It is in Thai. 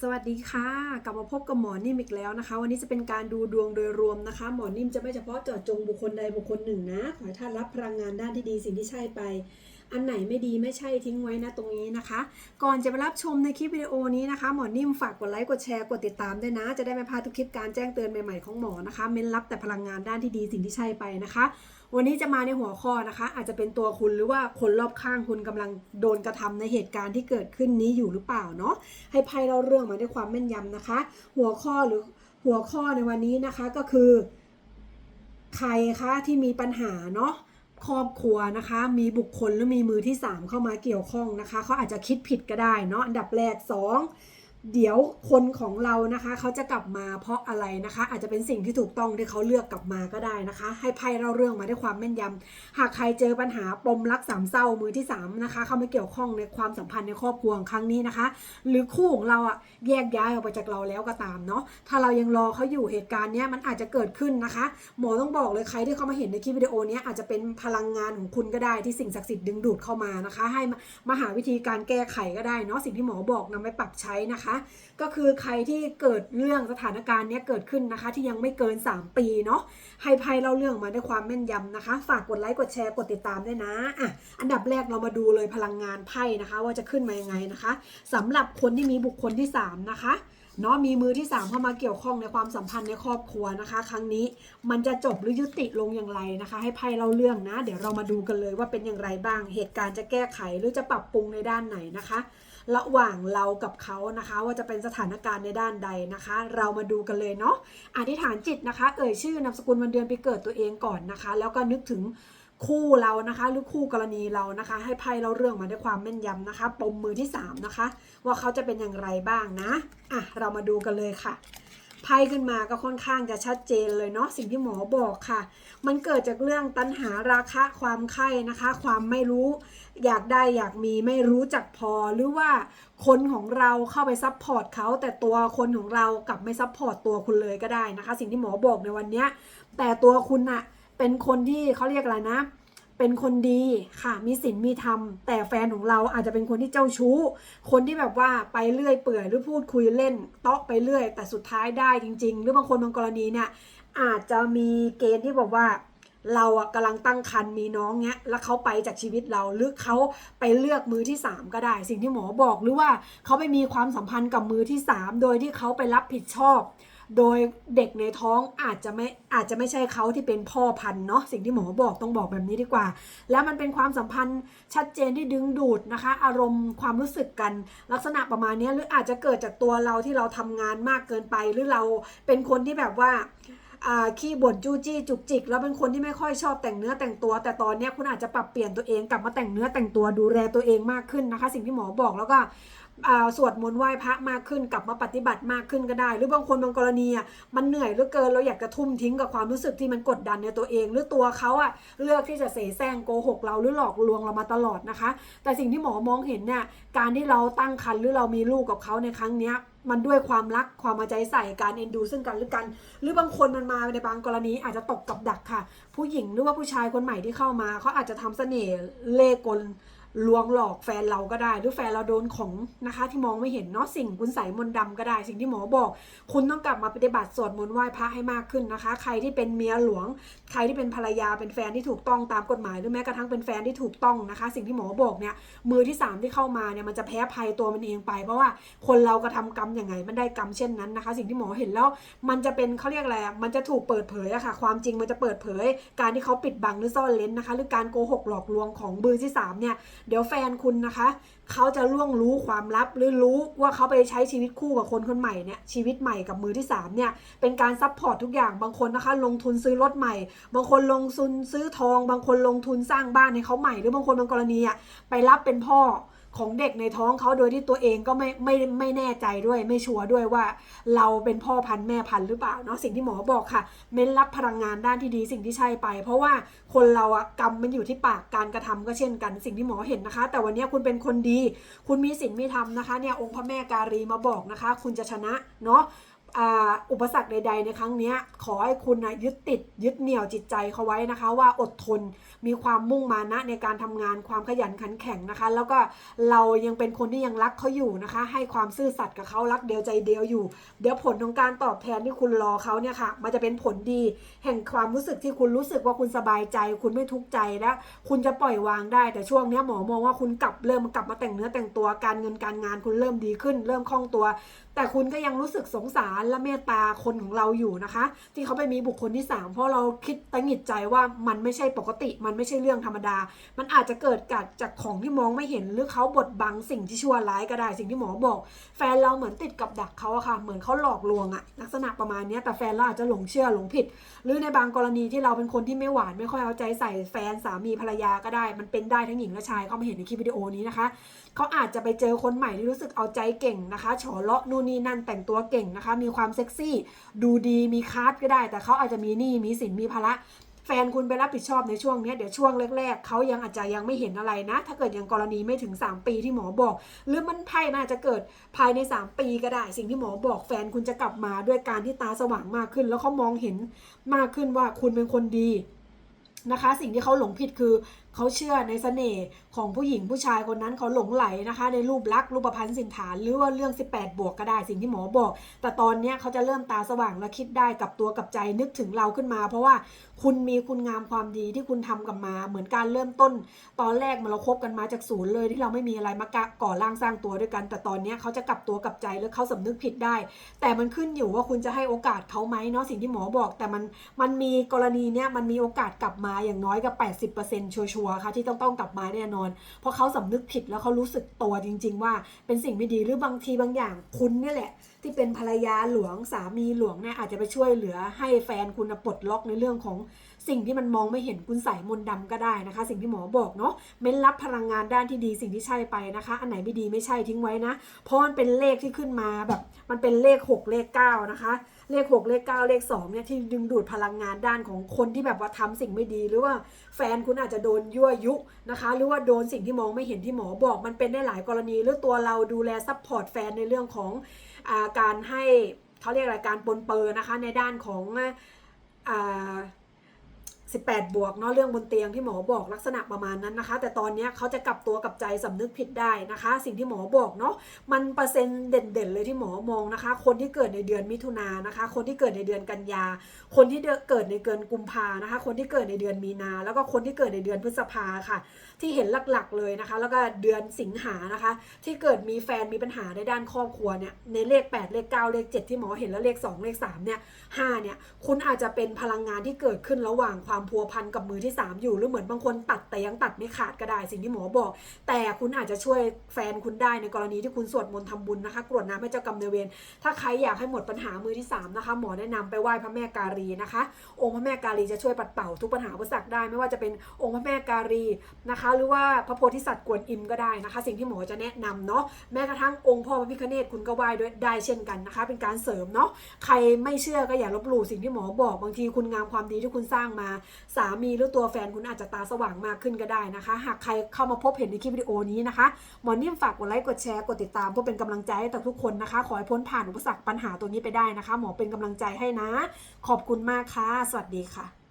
สวัสดีค่ะ กลับมาพบกับหมอนิ่มอีกแล้วนะคะ วันนี้จะเป็นการดูดวงโดยรวมนะคะ หมอนิ่มจะไม่เฉพาะเจาะจงบุคคลใดบุคคลหนึ่งนะ ขอให้ท่านรับพลังงานด้านที่ดีสิ่งที่ใช่ไป อันไหนไม่ดีไม่ใช่ทิ้งไว้นะตรงนี้นะคะ ก่อนจะไปรับชมในคลิปวิดีโอนี้นะคะ หมอนิ่มฝากกดไลค์กดแชร์กดติดตามด้วยนะ จะได้ไม่พลาดทุกคลิปการแจ้งเตือนใหม่ๆของหมอนะคะ เม้นรับแต่พลังงานด้านที่ดีสิ่งที่ใช่ไปนะคะ วันนี้จะมาในหัวข้อนะคะ อาจจะเป็นตัวคุณหรือว่าคนรอบข้างคุณกำลังโดนกระทำในเหตุการณ์ที่เกิดขึ้นนี้อยู่หรือเปล่าเนาะให้ไพ่เราเรื่องมาด้วยความแม่นยำนะคะ หัวข้อหรือหัวข้อในวันนี้นะคะก็คือ ใครคะที่มีปัญหาเนาะครอบครัวนะคะ มีบุคคลหรือมีมือที่ 3 เข้ามาเกี่ยวข้องนะคะเขาอาจจะคิดผิดก็ได้เนาะอันดับแรก 2 เดี๋ยวคนของเรานะคะ เขาจะกลับมาเพราะอะไรนะคะ อาจจะเป็นสิ่งที่ถูกต้องที่เขาเลือกกลับมาก็ได้นะคะ ให้ไพ่เราเรื่องมาด้วยความแม่นยำหากใครเจอปัญหาปมรักสามเศร้ามือที่3นะคะ เข้ามาเกี่ยวข้องในความสัมพันธ์ในครอบครัวครั้งนี้นะคะ หรือคู่ของเราอะแยกย้ายออกไปจากเราแล้วก็ตามเนาะถ้าเรายังรอเขาอยู่เหตุการณ์เนี้ยมันอาจจะเกิดขึ้นนะคะ หมอต้องบอกเลยใครที่เขามาเห็นในคลิปวิดีโอนี้อาจจะเป็นพลังงานของคุณก็ได้ที่สิ่งศักดิ์สิทธิ์ดึงดูดเข้ามานะคะ ให้มามาหาวิธีการแก้ไขก็ได้เนาะสิ่งที่หมอบอกนำไปปรับใช้นะคะก็คือใครที่เกิดเรื่องสถานการณ์นี้เกิดขึ้นนะคะ ที่ยังไม่เกิน 3 ปีเนาะให้ไพ่เล่าเรื่องมาด้วยความแม่นยำนะคะ ฝากกดไลค์กดแชร์กดติดตามด้วยนะอะอันดับแรกเรามาดูเลยพลังงานไพ่นะคะ ว่าจะขึ้นมายังไงนะคะสำหรับคนที่มีบุคคลที่ 3 นะคะเนาะมีมือที่ 3 เข้ามาเกี่ยวข้องในความสัมพันธ์ในครอบครัวนะคะ ครั้งนี้มันจะจบหรือยุติลงอย่างไรนะคะ ให้ไพ่เล่าเรื่องนะ เดี๋ยวเรามาดูกันเลยว่าเป็นอย่างไรบ้างเหตุการณ์จะแก้ไขหรือจะปรับปรุงในด้านไหนนะคะ ระหว่างเรากับเขานะคะ ว่าจะเป็นสถานการณ์ในด้านใดนะคะ เรามาดูกันเลยเนาะอธิษฐานจิตนะคะ เอ่ยชื่อนามสกุลวันเดือนปีเกิดตัวเองก่อนนะคะ แล้วก็นึกถึงคู่เรานะคะ หรือคู่กรณีเรานะคะ ให้ไพ่เราเรื่องมาด้วยความแม่นยำนะคะ ปมมือที่สามนะคะ ว่าเขาจะเป็นอย่างไรบ้างนะอะเรามาดูกันเลยค่ะ ไพ่ขึ้นมาก็ค่อนข้างจะชัดเจนเลยเนาะสิ่งที่หมอบอกค่ะ มันเกิดจากเรื่องตัณหาราคะความใคร่นะคะ ความไม่รู้ อยากได้อยากมีไม่รู้จักพอหรือว่าคนของเราเข้าไปซัพพอร์ตเขาแต่ตัวคนของเรากลับไม่ซัพพอร์ตตัวคุณเลยก็ได้นะคะ สิ่งที่หมอบอกในวันนี้แต่ตัวคุณอะเป็นคนที่เขาเรียกอะไรนะ เป็นคนดีค่ะ มีศีลมีธรรม แต่แฟนของเราอาจจะเป็นคนที่เจ้าชู้ คนที่แบบว่าไปเรื่อยเปื่อยหรือพูดคุยเล่นเตาะไปเรื่อย แต่สุดท้ายได้จริง ๆ หรือบางคนบางกรณีเนี่ยอาจจะมีเกณฑ์ที่บอกว่าเราอะกำลังตั้งครรภ์มีน้องเงี้ย แล้วเขาไปจากชีวิตเราหรือเขาไปเลือกมือที่ 3 ก็ได้ สิ่งที่หมอบอกหรือว่าเขาไปมีความสัมพันธ์กับมือที่ 3 โดยที่เขาไปรับผิดชอบ โดยเด็กในท้องอาจจะไม่อาจจะไม่ใช่เขาที่เป็นพ่อพันธุ์เนาะสิ่งที่หมอบอกต้องบอกแบบนี้ดีกว่า แล้วมันเป็นความสัมพันธ์ชัดเจนที่ดึงดูดนะคะ อารมณ์ความรู้สึกกัน ลักษณะประมาณนี้หรืออาจจะเกิดจากตัวเราที่เราทำงานมากเกินไป หรือเราเป็นคนที่แบบว่า ขี้บ่นจู้จี้จุกจิก แล้วเป็นคนที่ไม่ค่อยชอบแต่งเนื้อแต่งตัว แต่ตอนนี้คุณอาจจะปรับเปลี่ยนตัวเองกลับมาแต่งเนื้อแต่งตัวดูแลตัวเองมากขึ้นนะคะ สิ่งที่หมอบอกแล้วก็สวดมนต์ไหว้พระมากขึ้นกลับมาปฏิบัติมากขึ้นก็ได้ หรือบางคนบางกรณีอะมันเหนื่อยเหลือเกินเราอยากจะทุ่มทิ้งกับความรู้สึกที่มันกดดันในตัวเอง หรือตัวเขาอะเลือกที่จะเสแสร้งโกหกเราหรือหลอกลวงเรามาตลอดนะคะ แต่สิ่งที่หมอมองเห็นเนี่ยการที่เราตั้งครรภ์หรือเรามีลูกกับเขาในครั้งเนี้ย มันด้วยความรักความมาใจใส่การเอ็นดูซึ่งกันและกัน หรือบางคนมันมาในบางกรณีอาจจะตกกับดักค่ะ ผู้หญิงหรือว่าผู้ชายคนใหม่ที่เข้ามาเขาอาจจะทำเสน่ห์เล่กล ลวงหลอกแฟนเราก็ได้ หรือแฟนเราโดนของนะคะที่มองไม่เห็นเนาะสิ่งคุณใส่มนต์ดำก็ได้ สิ่งที่หมอบอก คุณต้องกลับมาปฏิบัติสวดมนต์ไหว้พระให้มากขึ้นนะคะ ใครที่เป็นเมียหลวง ใครที่เป็นภรรยาเป็นแฟนที่ถูกต้องตามกฎหมายหรือแม้กระทั่งเป็นแฟนที่ถูกต้องนะคะ สิ่งที่หมอบอกเนี่ยมือที่สามที่เข้ามาเนี่ยมันจะแพ้ภัยตัวมันเองไป เพราะว่าคนเรากระทำกรรมอย่างไงมันได้กรรมเช่นนั้นนะคะ สิ่งที่หมอเห็นแล้วมันจะเป็นเขาเรียกอะไรอะมันจะถูกเปิดเผยอะค่ะ ความจริงมันจะเปิดเผย การที่เขาปิดบังหรือซ่อนเลนนะคะ หรือการโกหกหลอกลวงของมือที่สามเนี่ยเดี๋ยวแฟนคุณนะคะ เขาจะล่วงรู้ความลับหรือรู้ว่าเขาไปใช้ชีวิตคู่กับคนคนใหม่เนี่ยชีวิตใหม่กับมือที่สามเนี่ยเป็นการซัพพอร์ตทุกอย่างบางคนนะคะ ลงทุนซื้อรถใหม่ บางคนลงทุนซื้อทอง บางคนลงทุนสร้างบ้านให้เขาใหม่ หรือบางคนบางกรณีอะไปรับเป็นพ่อ ของเด็กในท้องเขาโดยที่ตัวเองก็ไม่ไม่ไม่แน่ใจด้วย ไม่ชัวร์ด้วยว่า เราเป็นพ่อพันธุ์แม่พันธุ์หรือเปล่าเนาะสิ่งที่หมอบอกค่ะ เม้นรับพลังงานด้านที่ดีสิ่งที่ใช่ไป เพราะว่าคนเราอะกรรมมันอยู่ที่ปากการกระทำก็เช่นกัน สิ่งที่หมอเห็นนะคะ แต่วันนี้คุณเป็นคนดี คุณมีศีลมีธรรมนะคะเนี่ยองค์พระแม่การีมาบอกนะคะ คุณจะชนะเนาะ อุปสรรคใด ๆ ในครั้งนี้ขอให้คุณนะยึดติดยึดเหนี่ยวจิตใจเขาไว้นะคะ ว่าอดทนมีความมุ่งมานะในการทำงานความขยันขันแข็งนะคะ แล้วก็เรายังเป็นคนที่ยังรักเขาอยู่นะคะ ให้ความซื่อสัตย์กับเขารักเดียวใจเดียวอยู่ เดี๋ยวผลของการตอบแทนที่คุณรอเขาเนี่ยค่ะ มันจะเป็นผลดี แห่งความรู้สึกที่คุณรู้สึกว่าคุณสบายใจ คุณไม่ทุกข์ใจและคุณจะปล่อยวางได้ แต่ช่วงนี้หมอมองว่าคุณกลับเริ่มกลับมาแต่งเนื้อแต่งตัวการเงินการงานคุณเริ่มดีขึ้น เริ่มคล่องตัว แต่คุณก็ยังรู้สึกสงสารและเมตตาคนของเราอยู่นะคะ ที่เขาไปมีบุคคลที่ 3 เพราะเราคิดตั้งหงิดใจว่ามันไม่ใช่ปกติ มันไม่ใช่เรื่องธรรมดา มันอาจจะเกิดกัดจากของที่มองไม่เห็นหรือเขาบดบังสิ่งที่ชั่วร้ายก็ได้สิ่งที่หมอบอก แฟนเราเหมือนติดกับดักเขาอะค่ะ เหมือนเขาหลอกลวงอะลักษณะประมาณนี้แต่แฟนเราอาจจะหลงเชื่อหลงผิด หรือในบางกรณีที่เราเป็นคนที่ไม่หวานไม่ค่อยเอาใจใส่แฟนสามีภรรยาก็ได้ มันเป็นได้ทั้งหญิงและชายเขามาเห็นในคลิปวิดีโอนี้นะคะเขาอาจจะไปเจอคนใหม่ที่รู้สึกเอาใจเก่งนะคะฉอเลาะนู่นนี่นั่นแต่งตัวเก่งนะคะมีความเซ็กซี่ ดูดีมีคาร์ดก็ได้ แต่เขาอาจจะมีหนี้มีสินมีภาระแฟนคุณไปรับผิดชอบในช่วงนี้เดี๋ยวช่วงแรกๆเขายังอาจจะยังไม่เห็นอะไรนะ ถ้าเกิดย่างกรณีไม่ถึง 3 ปีที่หมอบอก หรือมันไพ่มันอาจจะเกิดภายใน 3 ปีก็ได้ สิ่งที่หมอบอกแฟนคุณจะกลับมาด้วยการที่ตาสว่างมากขึ้น แล้วเขามองเห็นมากขึ้นว่าคุณเป็นคนดีนะคะ สิ่งที่เขาหลงผิดคือ เขาเชื่อในเสน่ห์ของผู้หญิงผู้ชายคนนั้นเขาหลงไหลนะคะ ในรูปลักษณ์รูปพรรณสินฐาน หรือว่าเรื่อง 18 บวกก็ได้สิ่งที่หมอบอก แต่ตอนนี้เขาจะเริ่มตาสว่างและคิดได้กับตัวกับใจนึกถึงเราขึ้นมา เพราะว่าคุณมีคุณงามความดีที่คุณทำกับมา เหมือนการเริ่มต้น ตอนแรกมันเราคบกันมาจากศูนย์เลยที่เราไม่มีอะไรมากะก่อร่างสร้างตัวด้วยกัน แต่ตอนนี้เขาจะกลับตัวกลับใจแล้วเขาสำนึกผิดได้ แต่มันขึ้นอยู่ว่าคุณจะให้โอกาสเขาไหมเนาะสิ่งที่หมอบอก แต่มันมันมีกรณีเนี้ยมันมีโอกาสกลับมาอย่างน้อยกับ 80%ชัวร์ๆค่ะที่ต้องต้องกลับมาแน่นอน เพราะเขาสำนึกผิดแล้วเขารู้สึกตัวจริง ๆ ว่าเป็นสิ่งไม่ดีหรือบางทีบางอย่างคุณนี่แหละ ที่เป็นภรรยาหลวงสามีหลวงเนี่ยอาจจะไปช่วยเหลือให้แฟนคุณปลดล็อกในเรื่องของสิ่งที่มันมองไม่เห็นคุณใส่มนต์ดำก็ได้นะคะ สิ่งที่หมอบอกเนาะเม้นรับพลังงานด้านที่ดีสิ่งที่ใช่ไปนะคะ อันไหนไม่ดีไม่ใช่ทิ้งไว้นะ เพราะมันเป็นเลขที่ขึ้นมาแบบ มันเป็นเลข 6 เลข9นะคะ เลข 6 เลข 9 เลข2เนี่ยที่ดึงดูดพลังงานด้านของคนที่แบบว่าทำสิ่งไม่ดี หรือว่าแฟนคุณอาจจะโดนยั่วยุนะคะ หรือว่าโดนสิ่งที่มองไม่เห็นที่หมอบอก มันเป็นได้หลายกรณี หรือตัวเราดูแลซัพพอร์ตแฟนในเรื่องของอาการให้เขาเรียกอะไรการปนเปื้อนะคะในด้านของอ่า 18 บวกเนาะเรื่องบนเตียงที่หมอบอกลักษณะประมาณนั้นนะคะ แต่ตอนนี้เขาจะกลับตัวกลับใจสำนึกผิดได้นะคะ สิ่งที่หมอบอกเนาะมันเปอร์เซ็นต์เด่นๆเลยที่หมอมองนะคะ คนที่เกิดในเดือนมิถุนายนนะคะ คนที่เกิดในเดือนกันยา คนที่เกิดในเดือนกุมภานะคะ คนที่เกิดในเดือนมีนา แล้วก็คนที่เกิดในเดือนพฤษภาค่ะ ที่เห็นหลักๆเลยนะคะ แล้วก็เดือนสิงหานะคะ ที่เกิดมีแฟนมีปัญหาในด้านครอบครัวเนี่ยในเลข 8 เลข 9 เลข 7 ที่หมอเห็นแล้วเลข 2 เลข3เนี่ย5เนี่ยคุณอาจจะเป็นพลังงานที่เกิดขึ้นระหว่างความความพัวพันกับมือที่ 3 อยู่ หรือเหมือนบางคนตัดแต่ยังตัดไม่ขาดก็ได้สิ่งที่หมอบอก แต่คุณอาจจะช่วยแฟนคุณได้ในกรณีที่คุณสวดมนต์ทำบุญนะคะกรวดน้ำให้เจ้ากรรมนายเวรถ้าใครอยากให้หมดปัญหามือที่3นะคะหมอแนะนำไปไหว้พระแม่การีนะคะ องค์พระแม่การีจะช่วยปัดเป่าทุกปัญหาอุปสรรคได้ไม่ว่าจะเป็นองค์พระแม่การีนะคะ หรือว่าพระโพธิสัตว์กวนอิมก็ได้นะคะ สิ่งที่หมอจะแนะนำเนาะแม้กระทั่งองค์พ่อพระพิฆเนศคุณก็ไหว้ด้วยได้เช่นกันนะคะ เป็นการเสริมเนาะใครไม่เชื่อก็อย่าลบหลู่สิ่งที่หมอบอกบางทีคุณงามความดีที่คุณสร้างมาสามีหรือตัวแฟนคุณอาจจะตาสว่างมากขึ้นก็ได้นะคะ หากใครเข้ามาพบเห็นในคลิปวิดีโอนี้นะคะหมอนิ่มฝากกดไลค์กดแชร์กดติดตามเพื่อเป็นกำลังใจให้กับทุกคนนะคะ ขอให้พ้นผ่านอุปสรรคปัญหาตัวนี้ไปได้นะคะ หมอเป็นกำลังใจให้นะ ขอบคุณมากค่ะ สวัสดีค่ะ